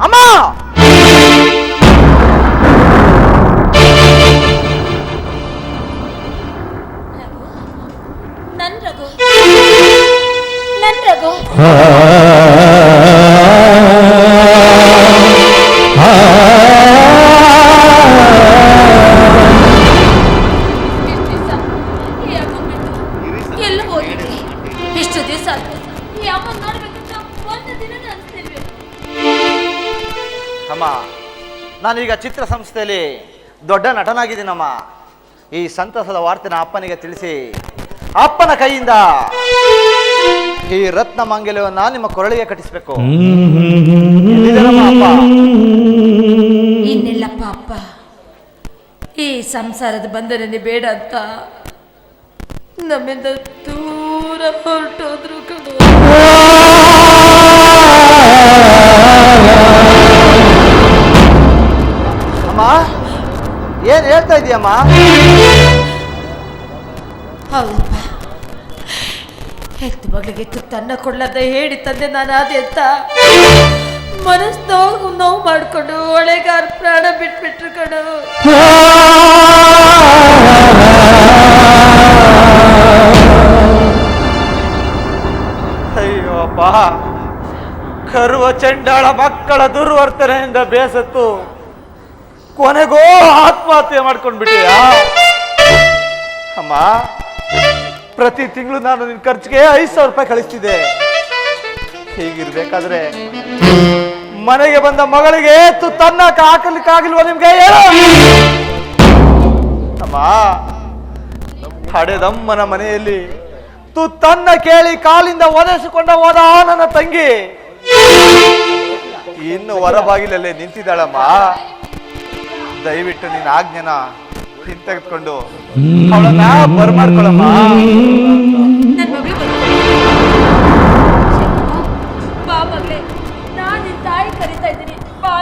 ಅಮ್ಮ ನನ್ ರಘು ನನ್ ರಘು ಚಿತ್ರ ಸಂಸ್ಥೆಯಲ್ಲಿ ದೊಡ್ಡ ನಟನಾಗಿದ್ದೀನಮ್ಮ ಈ ಸಂತಸದ ವಾರ್ತೆನ ಅಪ್ಪನಿಗೆ ತಿಳಿಸಿ. ಅಪ್ಪನ ಕೈಯಿಂದ ಈ ರತ್ನ ಮಾಂಗಲ್ಯವನ್ನ ನಿಮ್ಮ ಕೊರಳಿಗೆ ಕಟ್ಟಿಸ್ಬೇಕು. ಅಪ್ಪ? ಇನ್ನಿಲ್ಲಪ್ಪ ಅಪ್ಪ, ಈ ಸಂಸಾರದ ಬಂಧನನೇ ಬೇಡ ಅಂತ ನಮ್ಮಿಂದ ದೂರ ಹೊರಟೋದ್ರು ಕಣೋ. ಅಮ್ಮ? ಏನ್ ಹೇಳ್ತಾ ಇದೆಯಮ್ಮ? ಹೌದಪ್ಪ. ಹೆತ್ತು ಮಗಳಿಗೆ ತುತ್ತನ್ನ ಕೊಡ್ಲಾರ್ದ ಹೇಳಿ ತಂದೆ ನಾನು ಅದೇ ಅಂತ. ಮನಸ್ಸು ನೋವು ನೋವು ಮಾಡ್ಕೊಂಡು ಒಳೆಗಾರ ಪ್ರಾಣ ಬಿಟ್ಬಿಟ್ರು ಕಣು. ಅಯ್ಯೋ ಅಪ್ಪ. ಕರುವ ಚಂಡಾಳ ಮಕ್ಕಳ ದುರ್ವರ್ತನೆಯಿಂದ ಬೇಸತ್ತು. ಕೊನೆಗೋ ಆತ್ಮಹತ್ಯೆ ಮಾಡ್ಕೊಂಡ್ಬಿಟ್ಟಿಯಾ? ಅಮ್ಮ, ಪ್ರತಿ ತಿಂಗಳು ನಾನು ನಿನ್ನ ಖರ್ಚಿಗೆ ಐದು ಸಾವಿರ ರೂಪಾಯಿ ಕಳಿಸ್ತಿದ್ದೆ. ಹೀಗಿರ್ಬೇಕಾದ್ರೆ ಮನೆಗೆ ಬಂದ ಮಗಳಿಗೆ ತನ್ನ ಹಾಕಲಿಕ್ಕಾಗಿಲ್ವ ನಿಮ್ಗೆ ಅಮ್ಮ, ಹಡೆದಮ್ಮನ ಮನೆಯಲ್ಲಿ ತು ತನ್ನ ಕೇಳಿ ಕಾಲಿಂದ ಒದೆಸಿಕೊಂಡ ಹೋದ ನನ್ನ ತಂಗಿ. ಇನ್ನು ಹೊರಬಾಗಿಲಲ್ಲೇ ನಿಂತಿದ್ದಾಳಮ್ಮ. ದಯವಿಟ್ಟು ನಿನ್ನ ಆಜ್ಞೆನ ಹಿಂತೆಗೆದುಕೊಂಡು ಅವಳನ್ನ ಬರ್ಮಾಡ್ಕೊಳಮ್ಮ. ನನ್ನ ಮಗಳು ಬಾ ಮಗಳೇ. ನಾನು ನಿನ್ನ ತಾಯಿ ಕರಿತಾ ಇದ್ದೀನಿ. ಬಾ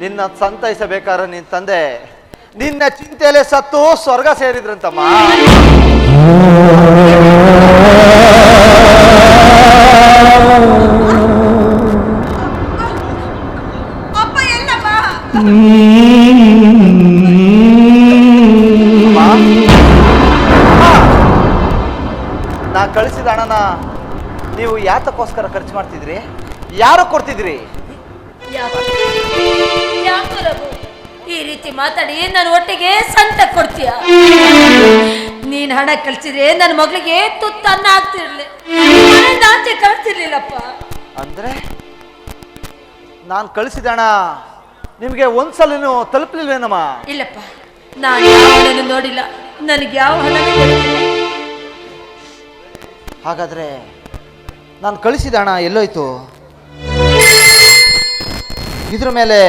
ನಿನ್ನ ಸಂತೈಸಬೇಕಾದ್ರೆ ನಿನ್ನ ತಂದೆ ನಿನ್ನ ಚಿಂತೆಯಲ್ಲೇ ಸತ್ತು ಸ್ವರ್ಗ ಸೇರಿದ್ರಂತಮ್ಮ. ನಾ ಕಳಿಸಿದ ಹಣನ ನೀವು ಯಾತಕ್ಕೋಸ್ಕರ ಖರ್ಚು ಮಾಡ್ತಿದ್ರಿ? ಯಾರು ಕೊಡ್ತಿದ್ರಿ? ಯಾಕೆ ಯಾಕೆ ರಘು ಈ ರೀತಿ ಮಾತಾಡಿ ನನ್ನ ಒಟ್ಟಿಗೆ ಸಂತ ಕೊಡ್ತೀಯ? ನೀನ್ ಹಣ ಕಳ್ಸಿದ್ರೆ ನನ್ನ ಮಗಳಿಗೆ ತುತ್ತನ್ನ ಆಗ್ತಿರ್ಲಿ. ಮನೆಯಿಂದ ಆಚೆ ಕಳ್ಸಿರ್ಲಿಲ್ಲಪ್ಪ ಅಂದ್ರೆ? ನಾನು ಕಳಿಸಿದ ಹಣ ನಿಮಗೆ ಒಂದ್ಸಲ ತಲುಪಲಿಲ್ವೇನಮ್ಮ? ಇಲ್ಲಪ್ಪ ನಾನು ಯಾವ ನೋಡಿಲ್ಲ. ನನಗೆ ಯಾವ ಹಣ ಹಾಗಾದ್ರೆ ನಾನು ಕಳಿಸಿದ ಹಣ ಎಲ್ಲೋಯ್ತು? ಇದ್ರ ಮೇಲೆ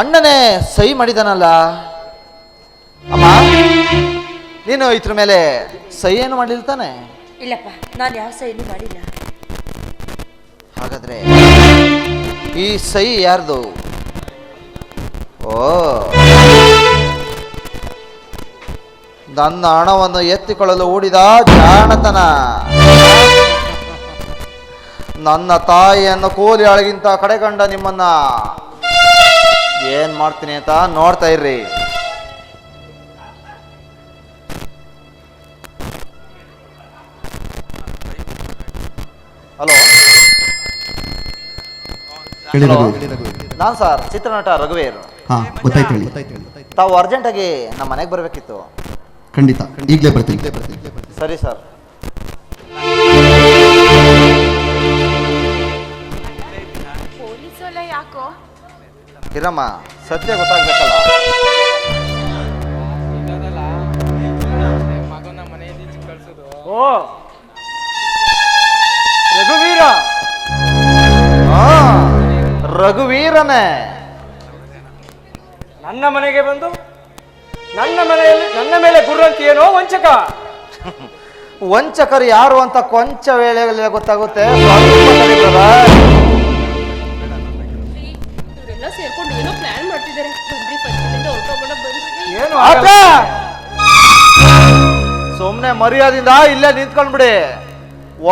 ಅಣ್ಣನೇ ಸಹಿ ಮಾಡಿದಾನಲ್ಲ. ಅಮ್ಮ ನೀನು ಇದ್ರ ಮೇಲೆ ಸಹಿ ಏನು ಮಾಡಿರ್ತಾನೆ ಇಲ್ಲಪ್ಪ ನಾನು ಯಾವ ಸಹಿನೂ ಮಾಡಿಲ್ಲ. ಹಾಗಾದ್ರೆ ಈ ಸಹಿ ಯಾರ್ದು? ಓ ನನ್ನ ಹಣವನ್ನು ಎತ್ತಿಕೊಳ್ಳಲು ಓಡಿದ ಜಾಣತನ. ನನ್ನ ತಾಯಿಯನ್ನು ಕೂಲಿ ಕಡೆ ಕಂಡ ನಿಮ್ಮನ್ನ. ಏನ್ ಮಾಡ್ತೀನಿ ಅಂತ ನೋಡ್ತಾ ಇರ್ರಿ. ಹಲೋ? ನಾನ್ ಸರ್ ಚಿತ್ರನಟ ರಘುವೀರ್. ಹಾ ಗೊತ್ತಾಯ್ತು ಹೇಳಿ. ತಾವು ಅರ್ಜೆಂಟಾಗಿ ನಮ್ಮ ಮನೆಗೆ ಬರಬೇಕಿತ್ತು. ಖಂಡಿತ ಈಗಲೇ ಬರ್ತೀನಿ. ಸರಿ ಸರ್. ಹಿರಮ್ಮ ಸತ್ಯ ಗೊತ್ತಾಗ್ಬೇಕಲ್ಲ? ಓ ರಘುವೀರ. ಹಾ ರಘುವೀರನೇ. ನನ್ನ ಮನೆಗೆ ಬಂದು ನನ್ನ ಮನೆಯಲ್ಲಿ ನನ್ನ ಮೇಲೆ ಗುರ್ರಂತಿಯೇನೋ ವಂಚಕ. ವಂಚಕರು ಯಾರು ಅಂತ ಕೊಂಚ ವೇಳೆಯಲ್ಲಿ ಗೊತ್ತಾಗುತ್ತೆ. ಏನು! ಸುಮ್ನೆ ಮರ್ಯಾದಿಂದ ಇಲ್ಲೇ ನಿಂತ್ಕೊಂಡ್ಬಿಡಿ.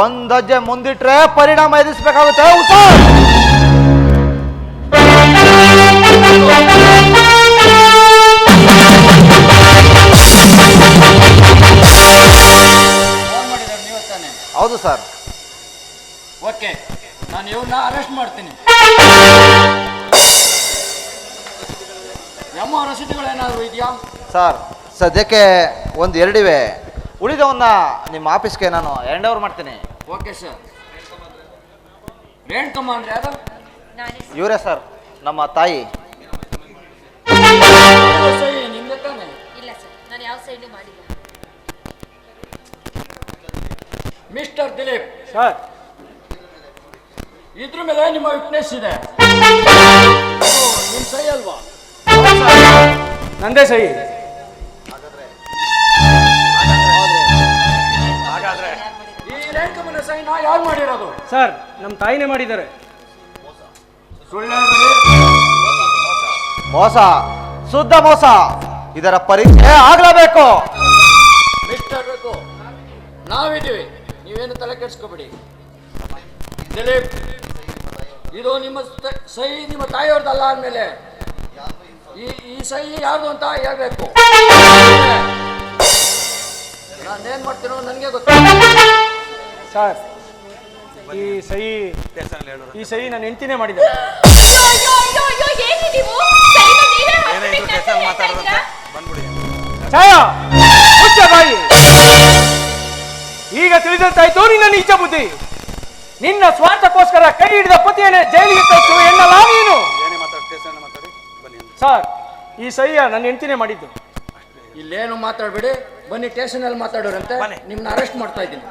ಒಂದ್ ಅಜ್ಜೆ ಮುಂದಿಟ್ರೆ ಪರಿಣಾಮ ಎದುರಿಸ್ಬೇಕಾಗುತ್ತೆ. ಹೌದು ಸರ್. ಓಕೆ ನಾನು ಇವನ್ನ ಅರೆಸ್ಟ್ ಮಾಡ್ತೀನಿ. ಎಮ್ಮ ರಸೀದಿಗಳೇನಾದರೂ ಇದೆಯಾ? ಸರ್ ಸದ್ಯಕ್ಕೆ ಒಂದು ಎರಡಿವೆ. ಉಳಿದವನ್ನ ನಿಮ್ಮ ಆಫೀಸ್ಗೆ ನಾನು ಹ್ಯಾಂಡ್ ಓವರ್ ಮಾಡ್ತೀನಿ. Okay sir. ರೇಣುಕಮ್ಮ ಅಂದರೆ ಯಾರು? ನಾನೇ ಇವರೇ ಸರ್ ನಮ್ಮ ತಾಯಿ. ನಿಮ್ದೆ ತಾನೆ? ಇಲ್ಲ ಸರ್ ನಾನು ಯಾವ ಸೈಡು ಮಾಡಿಲ್ಲ. ಮಿಸ್ಟರ್ ದಿಲೀಪ್. ಸರ್. ಇದ್ರ ಮೇಲೆ ನಿಮ್ಮ ವಿಟ್ನೆಸ್ ಇದೆ. ನಿಮ್ಮ ಸೈ ಅಲ್ವಾ? ನಂದೇ ಸಹಿ ಯಾರು ಮಾಡಿರೋದು? ಸರ್ ನಮ್ಮ ತಾಯಿನೇ ಮಾಡಿದ್ದಾರೆ. ಸುಳ್ಳು ಮೋಸ. ಶುದ್ಧ ಮೋಸ. ಇದರ ಪರೀಕ್ಷೆ ಆಗ್ಲೇಬೇಕು. ಮಿಸ್ಟರ್ ಬೇಕು ನಾವಿದ್ದೀವಿ. ನೀವೇನು ತಲೆ ಕೆಡಿಸ್ಕೋಬೇಡಿ. ದಿಲೀಪ್ ಇದು ನಿಮ್ಮ ಸ- ಸಹಿ ನಿಮ್ಮ ತಾಯಿಯವ್ರದ್ದಲ್ಲ ಅಂದಮೇಲೆ ಈ ಈ ಸಹಿ ಯಾರ್ದು ಅಂತ ಹೇಳ್ಬೇಕು. ನಾನೇನ್ ಮಾಡ್ತೀನೋ ನನಗೆ ಗೊತ್ತು. ಸರ್ ಈ ಸಹಿ ಈ ಸಹಿ ನನ್ನ ಹೆಂಡತಿನೇ ಮಾಡಿದೆ. ಬಾಯಿ. ಈಗ ತಿಳಿದಂತಾಯ್ತು ನಿನ್ನ ನೀಚ ಬುದ್ಧಿ. ನಿನ್ನ ಸ್ವಾರ್ಥಕ್ಕೋಸ್ಕರ ಕೈ ಹಿಡಿದ ಪತಿಯನ್ನೇ ಜೈಲಿಗೆ ಕಳಿಸು ಎನ್ನಲ್ಲ ನೀನು. ಸರ್ ಈ ಸಹ್ಯ ನನ್ನ ಹೆಂಡತಿನೇ ಮಾಡಿದ್ದು. ಇಲ್ಲೇನು ಮಾತಾಡ್ಬೇಡಿ ಬನ್ನಿ ಸ್ಟೇಷನಲ್ಲಿ ಮಾತಾಡೋರಂತೆ. ನಿಮ್ಮನ್ನ ಅರೆಸ್ಟ್ ಮಾಡ್ತಾ ಇದ್ದೀನಿ.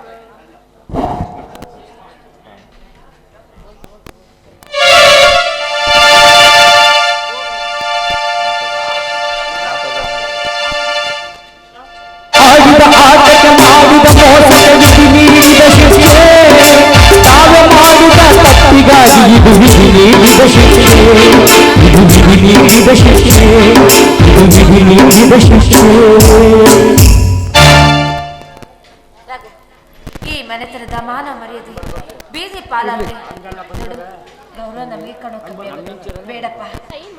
ಇದು ವಿಧಿ ನೀಡಿದ ಶಿಕ್ಷೆ. ಇದು ವಿಧಿ ನೀಡಿದ ಶಿಕ್ಷೆ ಇದು ವಿಧಿ ನೀಡಿದ ಶಿಕ್ಷೆ ಈ ಮನೆತನದ ಮಾನ ಮರ್ಯಾದೆ ಬೀದಿ ಪಾಲಾದ್ರೆ ಗೌರವ ನಮಗೆ ಕಣಕ್ಕೆ ಬೇಡಪ್ಪ,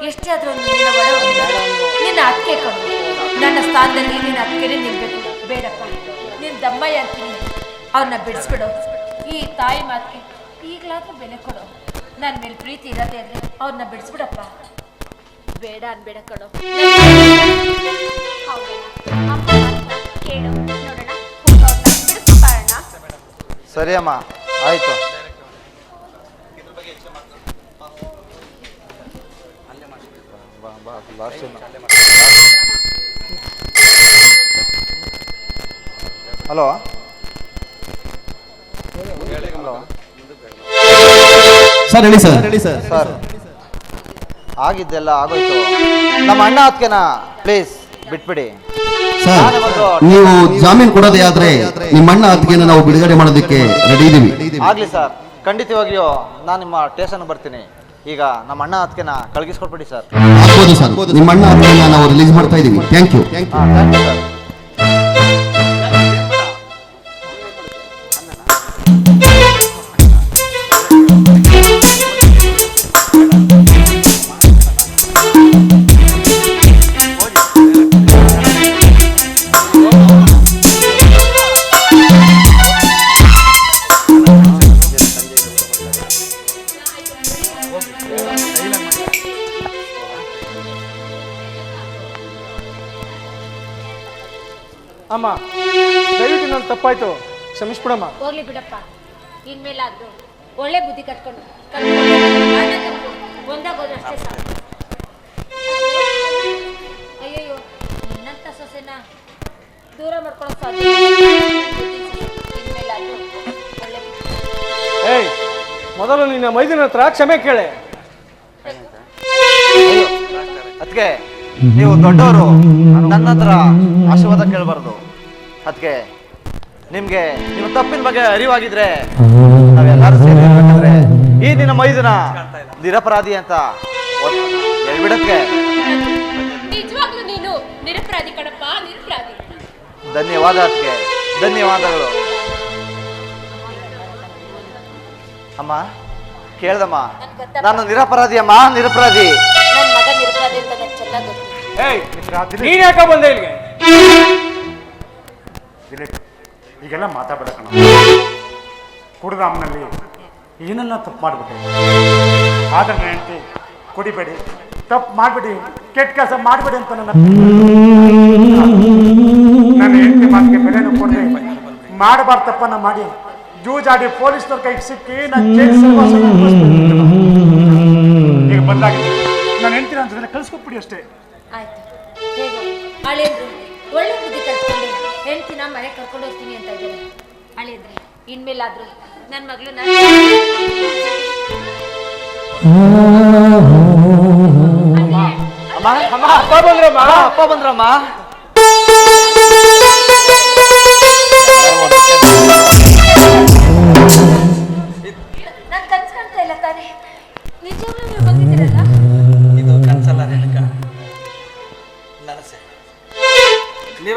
ಎಷ್ಟೇ ಆದ್ರೂ ನಿನ್ನ ನಿನ್ನ ಅಕ್ಕೆ ಕಣು ನನ್ನ ಸ್ಥಾನದಲ್ಲಿ ನಿನ್ನ ಅಕ್ಕೆನೇ ನಿಲ್ಬೇಕು. ಬೇಡಪ್ಪ ನಿನ್ನ ದಮ್ಮಯ್ಯ ಅಂತೀನಿ. ಅವ್ರನ್ನ ಬಿಡಿಸ್ಬಿಡು. ಈ ತಾಯಿ ಮಾತಿಗೆ ಈಗಲಾದ್ರೂ ಬೆಲೆ ಕೊಡು. ನನ್ನ ಮೇಲೆ ಪ್ರೀತಿ ಇರತ್ತೆ ಅಂದರೆ ಅವ್ರನ್ನ ಬಿಡಿಸ್ಬಿಡಪ್ಪ. ಬೇಡ ಅನ್ಬೇಡ ಕಣೋ. ಸರಿ ಅಮ್ಮ ಆಯ್ತು. ಬಾ, ಬಾ, last ಇನ್ನು. ಹಲೋ? ಹಲೋ? ಸರ್ ಹೇಳಿ ಸರ್ ಹೇಳಿ ಸರ್. ಸರ್ ಆಗಿದ್ದೆಲ್ಲ ಆಗೋಯ್ತು. ನಮ್ಮ ಅಣ್ಣ ಅದಕ್ಕೆನ ಪ್ಲೀಸ್ ಬಿಟ್ಬಿಡಿ. ಸರ್ ನೀವು ಜಾಮೀನು ಕೊಡೋದೇ ಆದ್ರೆ ನಿಮ್ಮ ಅಣ್ಣ ಅದಕ್ಕೆ ನಾವು ಬಿಡುಗಡೆ ಮಾಡೋದಕ್ಕೆ ರೆಡಿ ಇದೀವಿ. ಆಗ್ಲಿ ಸರ್ ಖಂಡಿತವಾಗಿಯೂ ನಾನು ನಿಮ್ಮ ಸ್ಟೇಷನ್ ಬರ್ತೀನಿ. ಈಗ ನಮ್ಮ ಅಣ್ಣ ಅದಕ್ಕೆನ ಕಳಗಿಸ್ಕೊಟ್ಬಿಡಿ ಸರ್. ಆಗ್ಬೋದು ಸರ್ ನಿಮ್ಮ ಅಣ್ಣ ಅದನ್ನ ನಾವು ರಿಲೀಸ್ ಮಾಡ್ತಾ ಇದೀವಿ. ಥ್ಯಾಂಕ್ ಯು ಹಾಂ ಥ್ಯಾಂಕ್ ಯು ಸರ್. ತಪ್ಪಾಯ್ತು ಕ್ಷಮಿಸ್ಬಿಡಮ್ಮ. ಹೋಗ್ಲಿ ಬಿಡಪ್ಪ. ಇನ್ಮೇಲಾದ್ರು ಒಳ್ಳೆ ಬುದ್ಧಿ ಕಟ್ಕೊಂಡು ಕಟ್ಕೊಂಡು ಅಷ್ಟೇ ಸಾಕು. ಅಯ್ಯಯ್ಯೋ ನಿನ್ನಂತ ಸೊಸೆನ ದೂರ ಮಾಡ್ಕೊಳ್ಳೋ ಸಾಧ್ಯ ಇನ್ಮೇಲಾದ್ರು ಒಳ್ಳೆ ಏಯ್ ಮೊದಲು ನಿನ್ನ ಮೈದಿನ ಹತ್ರ ಕ್ಷಮೆ ಕೇಳೆ. ಅದಕ್ಕೆ ನೀವು ದೊಡ್ಡವರು ನನ್ನ ಹತ್ರ ಆಶೀರ್ವಾದ ಕೇಳಬಾರ್ದು. ಅದಕ್ಕೆ ನಿಮ್ಗೆ ನಿಮ್ಮ ತಪ್ಪಿನ ಬಗ್ಗೆ ಅರಿವಾಗಿದ್ರೆ ನಾವೆಲ್ಲರೂ ಸೇರಿ ಇರ್ಬೇಕಾದ್ರೆ ಈ ದಿನ ಮೈದಿನ ನಿರಪರಾಧಿ ಅಂತ ಹೇಳ್ಬಿಡಕ್ಕೆ ನಿಜವಾಗ್ಲೂ ನೀನು ನಿರಪರಾಧಿ ಕಣಪ್ಪ ನಿರಪರಾಧಿ. ಧನ್ಯವಾದ ಅದಕ್ಕೆ ಧನ್ಯವಾದಗಳು. ಅಮ್ಮ ಕೇಳ್ದಮ್ಮ. ನಾನು ನಿರಪರಾಧಿ ಅಮ್ಮ ನಿರಪರಾಧಿ. ನನ್ನ ಮಗ ನಿರಪರಾಧಿ ಅಂತ ನನಗೆ ಚೆನ್ನಾಗಿ ಗೊತ್ತು. ಏಯ್ ನೀನ್ ಯಾಕ ಬಂದೆ ಇಲ್ಲಿಗೆ? ಈಗೆಲ್ಲ ಮಾತಾಡಬೇಡ ಕಣ. ಕುಡ್ದಾಮ್ನಲ್ಲಿ ಏನನ್ನ ತಪ್ಪು ಮಾಡಿಬಿಟ್ಟೆ? ಆದ್ರೆ ಹೆಂಡತಿ, ಕುಡಿಬೇಡಿ. ತಪ್ಪು ಮಾಡಬೇಡಿ. ಕೆಟ್ಟ ಕೆಲಸ ಮಾಡಬೇಡಿ ಅಂತ ನನ್ನ ನನ್ನ ಹೆಂಡತಿ ಮಾತಿಗೆ ಬೆಲೆನೂ ಕೊಡದೆ ಮಾಡಬಾರ್ದು ತಪ್ಪನ್ನ ಮಾಡಿ ಜೂಜಾಡಿ ಪೊಲೀಸ್ನವ್ರ ಕೈಗೆ ಸಿಕ್ಕಿ ನಾನು. ಈಗ ಬಂದಾಗಿದೆ. ನನ್ನ ಹೆಂಡತಿ ನನ್ನ ಜೊತೆ ಕಳ್ಸ್ಕೊಟ್ಬಿಡಿ ಅಷ್ಟೇ. ಆಯ್ತು. ಒಳ್ಳೆ ಬುದ್ಧಿ ಹೆಂಡ್ತಿನ ಮನೆ ಕರ್ಕೊಂಡು ಹೋಗ್ತೀನಿ ಅಂತ ಇದ್ದಾರೆ ಇನ್ಮೇಲೆ ಇನ್ಮೇಲಾದ್ರು ನನ್ನ ಮಗಳು ಅಮ್ಮ ಅಮ್ಮ ಅಪ್ಪ ಬಂದ್ರಮ್ಮ. ಅಪ್ಪ ಬಂದ್ರಮ್ಮ.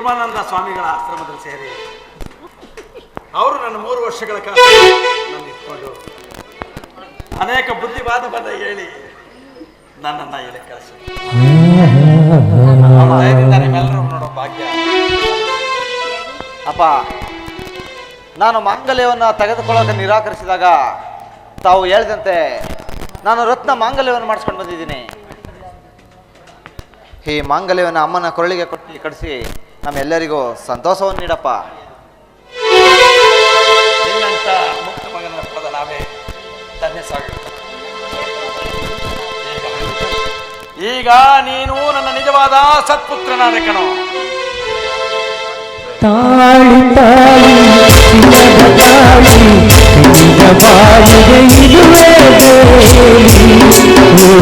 ನಿರ್ಮಾನಂದ ಸ್ವಾಮಿಗಳ ಆಶ್ರಮದಲ್ಲಿ ಸೇರಿ ಅವರು ನನ್ನ ಮೂರು ವರ್ಷಗಳ ಕಾಲ ಇಟ್ಕೊಂಡು ಅನೇಕ ಬುದ್ಧಿವಾದ ಪದ ಹೇಳಿ ನನ್ನನ್ನ ಇಲ್ಲಿ ಕಳಿಸಿ ನೋಡೋ ಭಾಗ್ಯ. ಅಪ್ಪ, ನಾನು ಮಾಂಗಲ್ಯವನ್ನು ತೆಗೆದುಕೊಳ್ಳೋಕೆ ನಿರಾಕರಿಸಿದಾಗ ತಾವು ಹೇಳಿದಂತೆ ನಾನು ರತ್ನ ಮಾಂಗಲ್ಯವನ್ನು ಮಾಡಿಸ್ಕೊಂಡು ಬಂದಿದ್ದೀನಿ. ಈ ಮಾಂಗಲ್ಯವನ್ನು ಅಮ್ಮನ ಕೊರಳಿಗೆ ಕೊಟ್ಟು ಕಡಿಸಿ ನಮ್ಮೆಲ್ಲರಿಗೂ ಸಂತೋಷವನ್ನು ನೀಡಪ್ಪ. ನಿನ್ನಂತ ಮುಕ್ತ ಮಗನ ಪದ ನಾವೇ ಧನ್ಯ ಈಗ ನೀನು ನನ್ನ ನಿಜವಾದ ಸತ್ಪುತ್ರನಾದ ಕಣೋ. ತಾಳಿ ತಾಳಿ ತಾಳಿ ನಿಜ ಬಾಳಿಗೆ ಇದುವೇ ಬೇಲಿ ಓ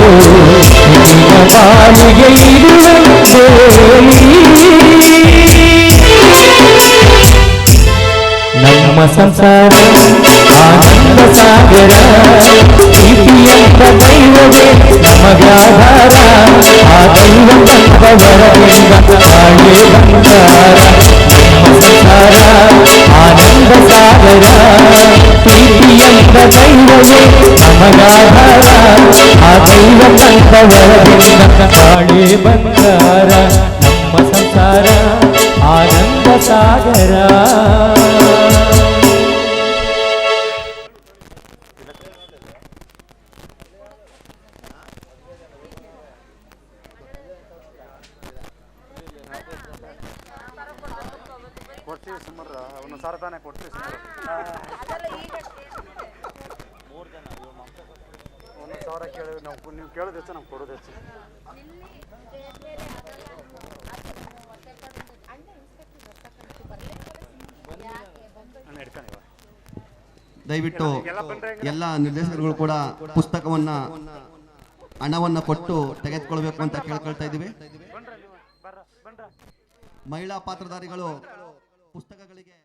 ನಿಜ ಬಾಳಿಗೆ ಇದುವೇ ಬೇಲಿ ಸಂಸಾರ, ಆನಂದ ಸಾಗರ, ಪ್ರೀತಿಯಂತ ದೈವವೇ ನಮಗಾಧಾರ ಆ ದೈವ ಬಂದವರದಿಂದ ಹಾಗೆ ಬಂದಾರ ಸಂಸಾರ, ಆನಂದ ಸಾಗರ, ಪ್ರೀತಿಯಂತ ದೈವವೇ ನಮಗಾಧಾರ ಆ ದೈವ ಬಂದವರದಿಂದ ಹಾಗೆ ಬಂದಾರ ನಮ್ಮ ಸಂಸಾರ, ಆನಂದ ಸಾಗರ. ಒಂದೊಂದು ಸಾವಿರ ಕೇಳಿ ನಾವು ನೀವು ಕೇಳೋದು ಹೆಚ್ಚು ನಾವು ಕೊಡೋದು ಹೆಚ್ಚು ದಯವಿಟ್ಟು ಎಲ್ಲ ನಿರ್ದೇಶಕರುಗಳು ಕೂಡ ಪುಸ್ತಕವನ್ನ ಹಣವನ್ನ ಕೊಟ್ಟು ತೆಗೆದುಕೊಳ್ಬೇಕು ಅಂತ ಕೇಳ್ಕೊಳ್ತಾ ಇದ್ದೀವಿ. ಮಹಿಳಾ ಪಾತ್ರಧಾರಿಗಳು ಪುಸ್ತಕಗಳಿಗೆ